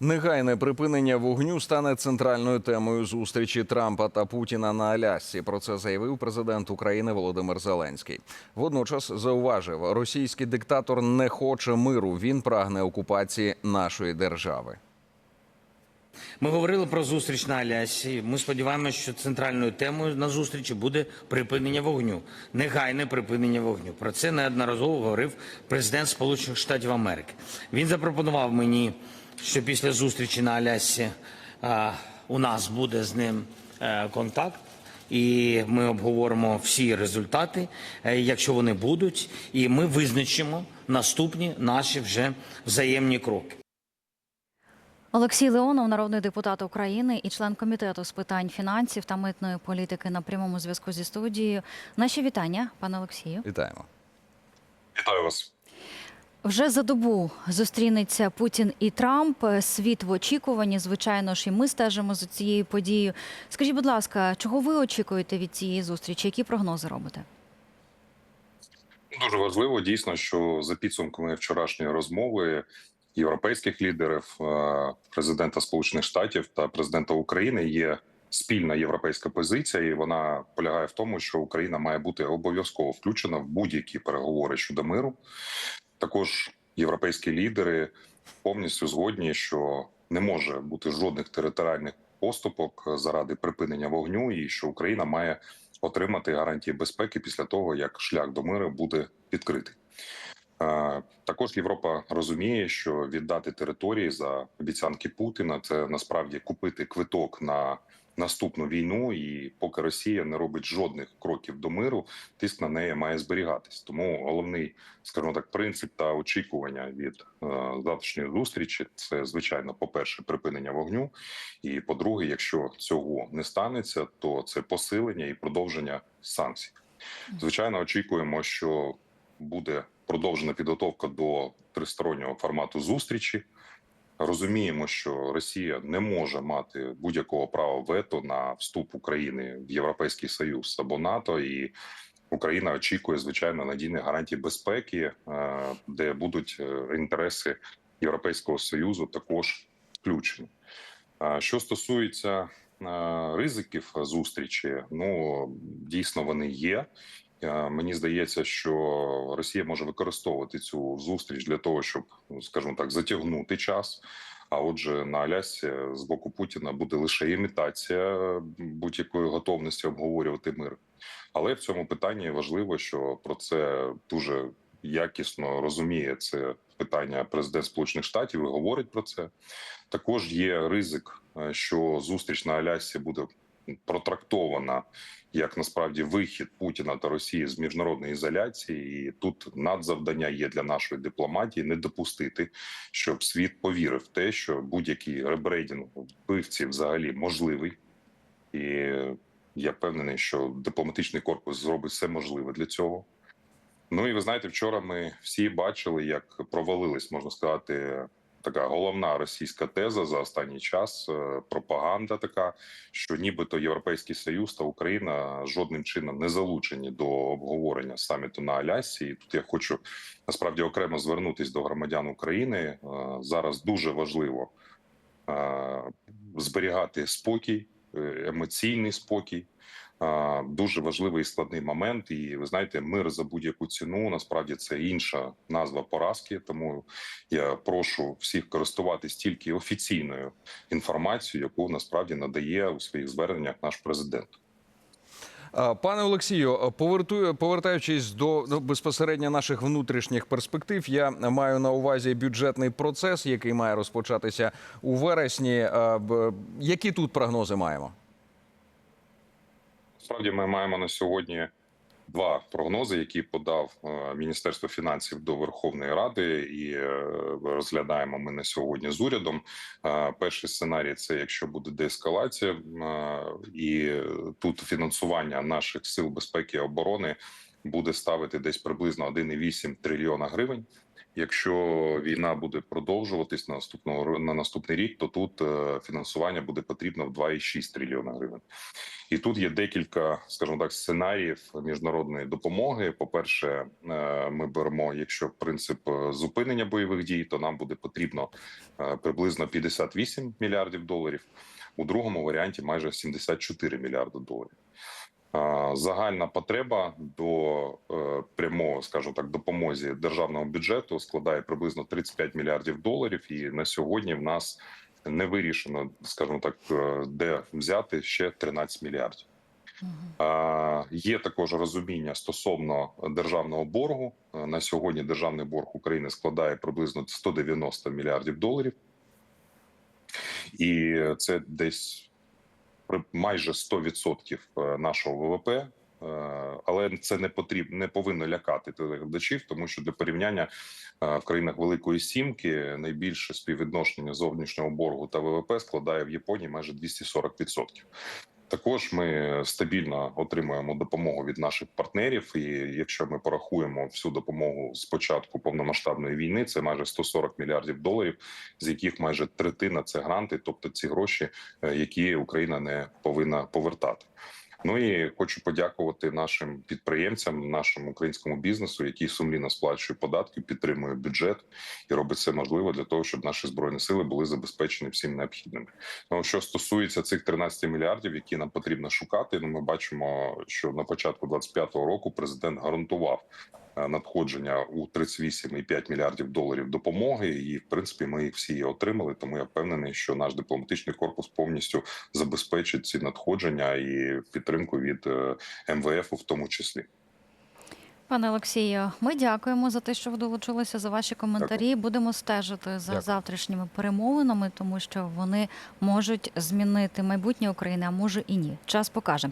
Негайне припинення вогню стане центральною темою зустрічі Трампа та Путіна на Алясці. Про це заявив президент України Володимир Зеленський. Водночас зауважив, російський диктатор не хоче миру. Він прагне окупації нашої держави. Ми говорили про зустріч на Алясі. Ми сподіваємося, що центральною темою на зустрічі буде припинення вогню, негайне припинення вогню. Про це неодноразово говорив президент Сполучених Штатів Америки. Він запропонував мені, що після зустрічі на Алясі а, у нас буде з ним е, контакт. І ми обговоримо всі результати, е, якщо вони будуть, і ми визначимо наступні наші вже взаємні кроки. Олексій Леонов, народний депутат України і член комітету з питань фінансів та митної політики на прямому зв'язку зі студією. Наші вітання, пане Олексію. Вітаємо. Вітаю вас. Вже за добу зустрінеться Путін і Трамп. Світ в очікуванні. Звичайно ж, і ми стежимо за цією подією. Скажіть, будь ласка, чого ви очікуєте від цієї зустрічі? Які прогнози робите? Дуже важливо дійсно, що за підсумками вчорашньої розмови європейських лідерів, е, президента Сполучених Штатів та президента України є спільна європейська позиція, і вона полягає в тому, що Україна має бути обов'язково включена в будь-які переговори щодо миру. Також європейські лідери повністю згодні, що не може бути жодних територіальних поступок заради припинення вогню, і що Україна має отримати гарантії безпеки після того, як шлях до миру буде відкритий. Е, Також Європа розуміє, що віддати території за обіцянки Путіна це насправді купити квиток на наступну війну. І поки Росія не робить жодних кроків до миру, тиск на неї має зберігатись. Тому головний, скажімо так, принцип та очікування від е, завтрашньої зустрічі це звичайно, по перше, припинення вогню. І по-друге, якщо цього не станеться, то це посилення і продовження санкцій. Звичайно, очікуємо, що буде продовжена підготовка до тристороннього формату зустрічі. Розуміємо, що Росія не може мати будь-якого права вето на вступ України в Європейський Союз або НАТО, і Україна очікує звичайно надійних гарантій безпеки, е, де будуть е, інтереси Європейського союзу також включені. Що стосується е, ризиків зустрічі, ну дійсно вони є. Е, Мені здається, що Росія може використовувати цю зустріч для того, щоб, ну, скажімо так, затягнути час. А отже, на Алясі з боку Путіна буде лише імітація будь-якої готовності обговорювати мир. Але в цьому питанні важливо, що про це дуже якісно розуміє це питання президент Сполучених Штатів і говорить про це. Також є ризик, е, що зустріч на Алясі буде протрактована як насправді вихід Путіна та Росії з міжнародної ізоляції, і тут надзавдання є для нашої дипломатії не допустити, щоб світ повірив в те, що будь-який ребрейдинг вбивці взагалі можливий, і я впевнений, що дипломатичний корпус зробить все можливе для цього. Ну і ви знаєте, вчора ми всі бачили, як провалилась, можна сказати, така головна російська теза за останній час. е, Пропаганда така, що нібито Європейський Союз та Україна жодним чином не залучені до обговорення саміту на Алясі. І тут я хочу насправді окремо звернутись до громадян України. Е, Зараз дуже важливо е, зберігати спокій, емоційний спокій. Дуже важливий і складний момент, і ви знаєте, мир за будь-яку ціну насправді це інша назва поразки. Тому я прошу всіх користуватись тільки офіційною інформацією, яку насправді надає у своїх зверненнях наш президент. Пане Олексію, повертаючись до безпосередньо наших внутрішніх перспектив, я маю на увазі бюджетний процес, який має розпочатися у вересні. Які тут прогнози маємо? Справді, ми маємо на сьогодні два прогнози, які подав е, Міністерство фінансів до Верховної Ради, і е, розглядаємо ми на сьогодні з урядом. Е, Перший сценарій це якщо буде деескалація, і тут фінансування наших сил безпеки і оборони буде ставити десь приблизно 1,8 трильйона гривень. Якщо війна буде продовжуватись на наступного на наступний рік, то тут е, фінансування буде потрібно в 2,6 трильйона гривень. І тут є декілька, скажімо так, сценаріїв міжнародної допомоги. По перше, ми беремо, якщо принцип е, зупинення бойових дій, то нам буде потрібно е, приблизно 58 мільярдів доларів. У другому варіанті майже 74 мільярди доларів. Е, Загальна потреба до е, прямого, скажімо так, допомозі державного бюджету складає приблизно 35 мільярдів доларів. І на сьогодні в нас не вирішено, скажімо так, е, де взяти ще 13 мільярдів. Е, Є також розуміння стосовно державного боргу. Е, На сьогодні державний борг України складає приблизно 190 мільярдів доларів, і це десь майже 100% нашого ВВП. Е, Але це не потрібно не повинно лякати телеглядачів, тому що для порівняння е, в країнах Великої Сімки найбільше співвідношення зовнішнього боргу та ВВП складає в Японії майже 240%. Також ми стабільно отримуємо допомогу від наших партнерів. І якщо ми порахуємо всю допомогу з початку повномасштабної війни, це майже 140 мільярдів доларів, з яких майже третина це гранти, тобто ці гроші, е, які Україна не повинна повертати. Ну і хочу подякувати нашим підприємцям, нашому українському бізнесу, який сумлінно сплачує податки, підтримує бюджет і робить все можливе для того, щоб наші збройні сили були забезпечені всім необхідним. Ну, що стосується цих 13 мільярдів, які нам потрібно шукати, ну ми бачимо, що на початку 25-го року президент гарантував надходження у 38,5 мільярдів доларів допомоги, і в принципі ми їх всі отримали. Тому я впевнений, що наш дипломатичний корпус повністю забезпечить ці надходження і підтримку від е, МВФ, в тому числі. Пане Олексію, ми дякуємо за те, що ви долучилися за ваші коментарі. Будемо стежити за Дякую. завтрашніми перемовинами, тому що вони можуть змінити майбутнє України, а може і ні. Час покаже.